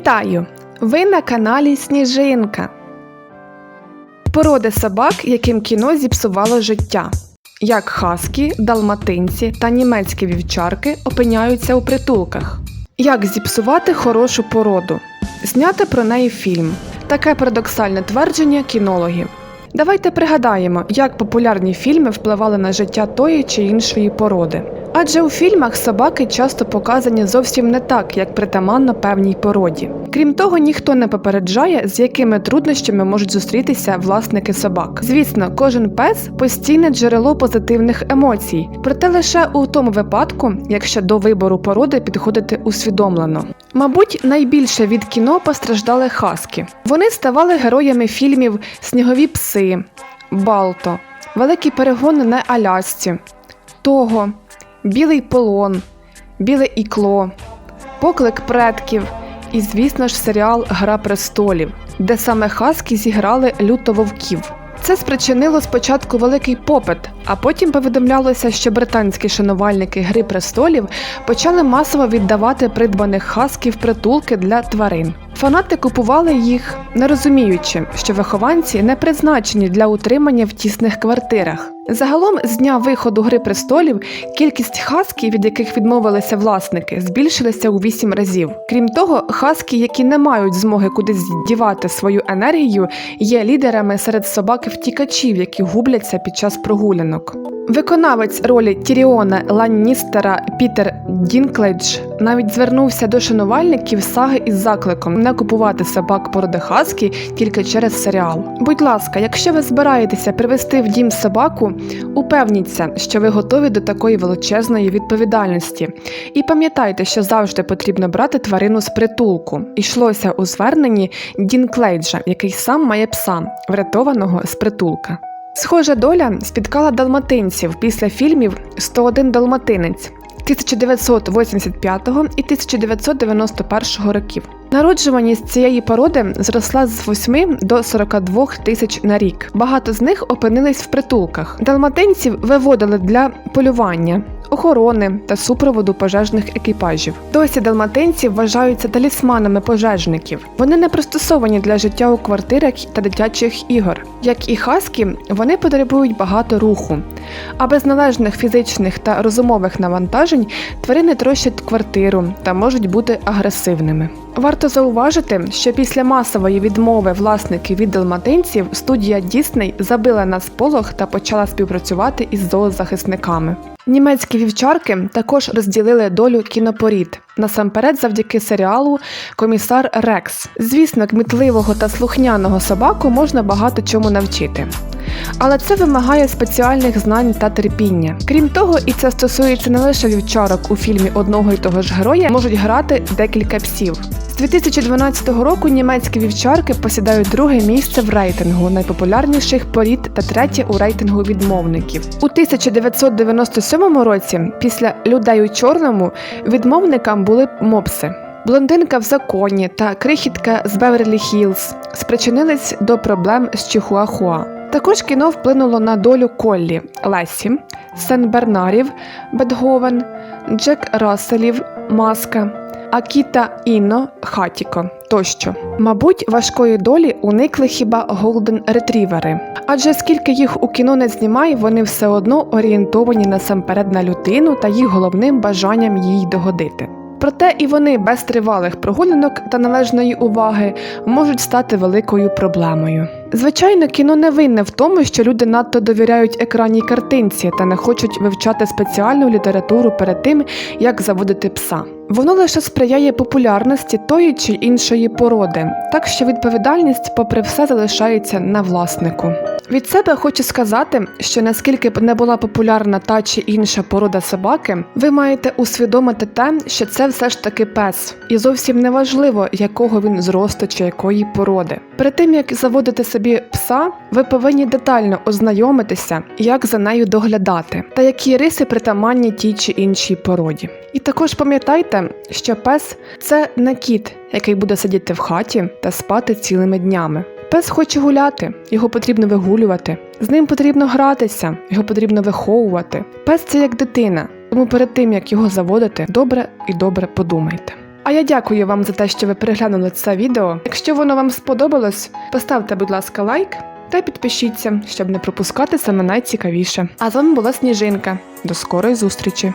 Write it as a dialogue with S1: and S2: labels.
S1: Вітаю! Ви на каналі Сніжинка. Породи собак, яким кіно зіпсувало життя. Як хаскі, далматинці та німецькі вівчарки опиняються у притулках. Як зіпсувати хорошу породу. Зняти про неї фільм. Таке парадоксальне твердження кінологів. Давайте пригадаємо, як популярні фільми впливали на життя тої чи іншої породи. Адже у фільмах собаки часто показані зовсім не так, як притаманно певній породі. Крім того, ніхто не попереджає, з якими труднощами можуть зустрітися власники собак. Звісно, кожен пес постійне джерело позитивних емоцій, проте лише у тому випадку, якщо до вибору породи підходити усвідомлено. Мабуть, найбільше від кіно постраждали хаски. Вони ставали героями фільмів Снігові пси, Балто, Великі перегони на Алясці, Того, Білий полон, Біле ікло, Поклик предків і, звісно ж, серіал Гра престолів, де саме хаски зіграли люто вовків. Це спричинило спочатку великий попит, а потім повідомлялося, що британські шанувальники Гри престолів почали масово віддавати придбаних хасків притулки для тварин. Фанати купували їх, не розуміючи, що вихованці не призначені для утримання в тісних квартирах. Загалом, з дня виходу Гри престолів, кількість хасків, від яких відмовилися власники, збільшилася у вісім разів. Крім того, хаски, які не мають змоги кудись дівати свою енергію, є лідерами серед собак-втікачів, які губляться під час прогулянок. Виконавець ролі Тіріона Ланністера Пітер Дінклейдж навіть звернувся до шанувальників саги із закликом не купувати собак породи хаски тільки через серіал. Будь ласка, якщо ви збираєтеся привезти в дім собаку, упевніться, що ви готові до такої величезної відповідальності. І пам'ятайте, що завжди потрібно брати тварину з притулку. Ішлося у зверненні Дінклейджа, який сам має пса, врятованого з притулка. Схожа доля спіткала далматинців після фільмів «101 далматинець 1985 і 1991 років. Народжуваність цієї породи зросла з 8 до 42 тисяч на рік. Багато з них опинились в притулках. Далматинців виводили для полювання, охорони та супроводу пожежних екіпажів. Досі далматинці вважаються талісманами пожежників. Вони не пристосовані для життя у квартирах та дитячих ігор. Як і хаски, вони потребують багато руху. А без належних фізичних та розумових навантажень тварини трощать квартиру та можуть бути агресивними. Варто зауважити, що після масової відмови власників від далматинців студія Дісней забила на сполох та почала співпрацювати із зоозахисниками. Німецькі вівчарки також розділили долю кінопорід, насамперед завдяки серіалу Комісар Рекс. Звісно, кмітливого та слухняного собаку можна багато чому навчити. Але це вимагає спеціальних знань та терпіння. Крім того, і це стосується не лише вівчарок у фільмі одного й того ж героя, можуть грати декілька псів. З 2012 року німецькі вівчарки посідають друге місце в рейтингу найпопулярніших порід та третє у рейтингу відмовників. У 1997 році, після людей у чорному, відмовникам були мопси. Блондинка в законі та крихітка з Беверлі Хілз спричинились до проблем з Чихуахуа. Також кіно вплинуло на долю Коллі, Лесі, Сен-Бернарів, Бетговен, Джек Расселів, Маска, Акіта Іно, Хатіко тощо. Мабуть, важкої долі уникли хіба голден ретрівери, адже скільки їх у кіно не знімає, вони все одно орієнтовані насамперед на людину та їх головним бажанням їй догодити. Проте і вони без тривалих прогулянок та належної уваги можуть стати великою проблемою. Звичайно, кіно не винне в тому, що люди надто довіряють екранній картинці та не хочуть вивчати спеціальну літературу перед тим, як заводити пса. Воно лише сприяє популярності тої чи іншої породи, так що відповідальність, попри все, залишається на власнику. Від себе хочу сказати, що наскільки б не була популярна та чи інша порода собаки, ви маєте усвідомити те, що це все ж таки пес, і зовсім не важливо, якого він зросту чи якої породи. Перед тим як заводити собі пса, ви повинні детально ознайомитися, як за нею доглядати, та які риси притаманні тій чи іншій породі. І також пам'ятайте, що пес це не кіт, який буде сидіти в хаті та спати цілими днями. Пес хоче гуляти, його потрібно вигулювати. З ним потрібно гратися, його потрібно виховувати. Пес це як дитина, тому перед тим як його заводити, добре і добре подумайте. А я дякую вам за те, що ви переглянули це відео. Якщо воно вам сподобалось, поставте, будь ласка, лайк та підпишіться, щоб не пропускати саме найцікавіше. А з вами була Сніжинка. До скорої зустрічі!